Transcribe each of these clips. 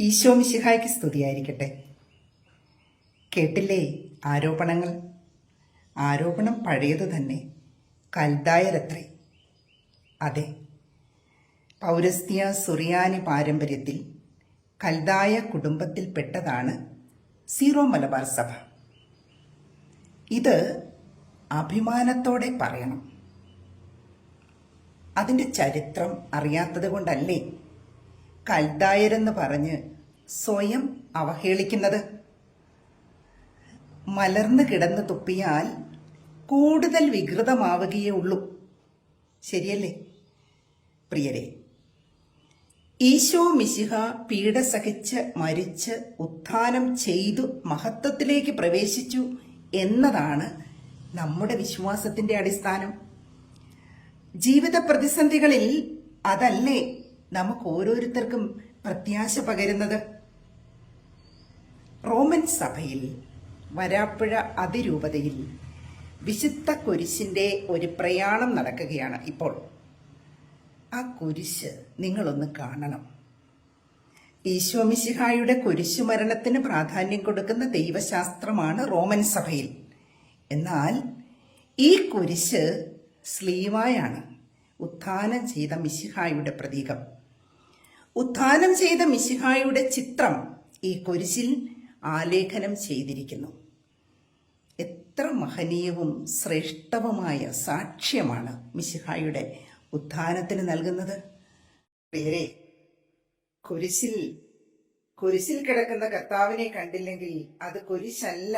ഈശോ മിശിഹായ്ക്ക് സ്തുതിയായിരിക്കട്ടെ. കേട്ടില്ലേ ആരോപണങ്ങൾ? ആരോപണം പഴയത് തന്നെ. കൽദായരത്രേ അതെ. പൗരസ്ത്യ സുറിയാനി പാരമ്പര്യത്തിൽ കൽദായ കുടുംബത്തിൽപ്പെട്ടതാണ് സീറോ മലബാർ സഭ. ഇത് അഭിമാനത്തോടെ പറയണം. അതിന്റെ ചരിത്രം അറിയാത്തത് കൊണ്ടല്ലേ കൽദായരെന്ന് പറഞ്ഞ് സ്വയം അവഹേളിക്കുന്നത്. മലർന്നു കിടന്ന് തുപ്പിയാൽ കൂടുതൽ വികൃതമാവുകയേ ഉള്ളൂ. ശരിയല്ലേ? പ്രിയരെ ഈശോ മിശിഹ പീഡ സഹിച്ച് മരിച്ച് ഉത്ഥാനം ചെയ്തു മഹത്വത്തിലേക്ക് പ്രവേശിച്ചു എന്നതാണ് നമ്മുടെ വിശ്വാസത്തിന്റെ അടിസ്ഥാനം. ജീവിത പ്രതിസന്ധികളിൽ അതല്ലേ നമുക്ക് ഓരോരുത്തർക്കും പ്രത്യാശ പകരുന്നത്? റോമൻ സഭയിൽ വരാപ്പുഴ അതിരൂപതയിൽ വിശുദ്ധ കുരിശിന്റെ ഒരു പ്രയാണം നടക്കുകയാണ് ഇപ്പോൾ. ആ കുരിശ് നിങ്ങളൊന്ന് കാണണം. ഈശോമിശിഹായുടെ കുരിശുമരണത്തിന് പ്രാധാന്യം കൊടുക്കുന്ന ദൈവശാസ്ത്രമാണ് റോമൻ സഭയിൽ. എന്നാൽ ഈ കുരിശ് സ്ലീവായാണ്. ഉത്ഥാനം ചെയ്ത മിശിഹായുടെ പ്രതീകം. ഉത്ഥാനം ചെയ്ത മിശിഹായുടെ ചിത്രം ഈ കുരിശിൽ ആലേഖനം ചെയ്തിരിക്കുന്നു. എത്ര മഹനീയവും ശ്രേഷ്ഠവുമായ സാക്ഷ്യമാണ് മിശിഹായുടെ ഉത്ഥാനത്തിന് നൽകുന്നത്. പേരെ കുരിശിൽ കുരിശിൽ കിടക്കുന്ന കർത്താവിനെ കണ്ടില്ലെങ്കിൽ അത് കുരിശല്ല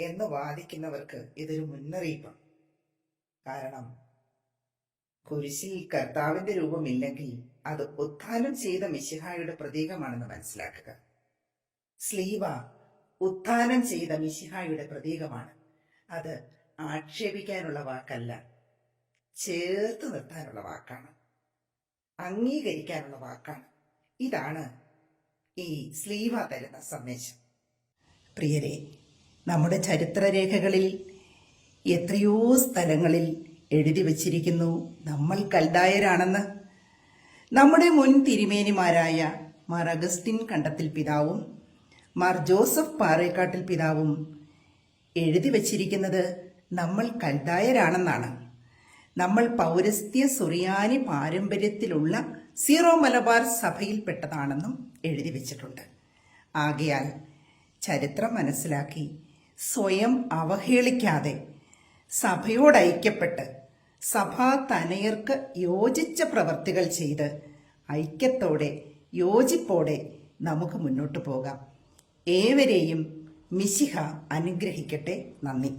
എന്ന് വാദിക്കുന്നവർക്ക് ഇതൊരു മുന്നറിയിപ്പാണ് കാരണം കുരിശിൽ കർത്താവിന്റെ രൂപമില്ലെങ്കിൽ അത് ഉത്ഥാനം ചെയ്ത മിശിഹായുടെ പ്രതീകമാണെന്ന് മനസ്സിലാക്കുക. സ്ലീവ ഉത്ഥാനം ചെയ്ത മിശിഹായുടെ പ്രതീകമാണ്. അത് ആക്ഷേപിക്കാനുള്ള വാക്കല്ല. ചേർത്ത് നിർത്താനുള്ള വാക്കാണ്. അംഗീകരിക്കാനുള്ള വാക്കാണ്. ഇതാണ് ഈ സ്ലീവ തരുന്ന സന്ദേശം. പ്രിയരെ നമ്മുടെ ചരിത്രരേഖകളിൽ എത്രയോ സ്ഥലങ്ങളിൽ എഴുതി വച്ചിരിക്കുന്നു. നമ്മൾ കൽദായരാണെന്ന്. നമ്മുടെ മുൻ തിരുമേനിമാരായ മാർ അഗസ്റ്റിൻ കണ്ടത്തിൽ പിതാവും മാർ ജോസഫ് പാറേക്കാട്ടിൽ പിതാവും എഴുതി വച്ചിരിക്കുന്നത് നമ്മൾ കൽദായരാണെന്നാണ്. നമ്മൾ പൗരസ്ത്യ സുറിയാനി പാരമ്പര്യത്തിലുള്ള സീറോ മലബാർ സഭയിൽപ്പെട്ടതാണെന്നും എഴുതി വച്ചിട്ടുണ്ട്. ആകയാൽ ചരിത്രം മനസ്സിലാക്കി സ്വയം അവഹേളിക്കാതെ സഭയോട് ഐക്യപ്പെട്ട് സഭാ തനയർക്ക് യോജിച്ച പ്രവർത്തികൾ ചെയ്ത് ഐക്യത്തോടെ യോജിപ്പോടെ നമുക്ക് മുന്നോട്ട് പോകാം. ഏവരെയും മിശിഹ അനുഗ്രഹിക്കട്ടെ. നന്ദി.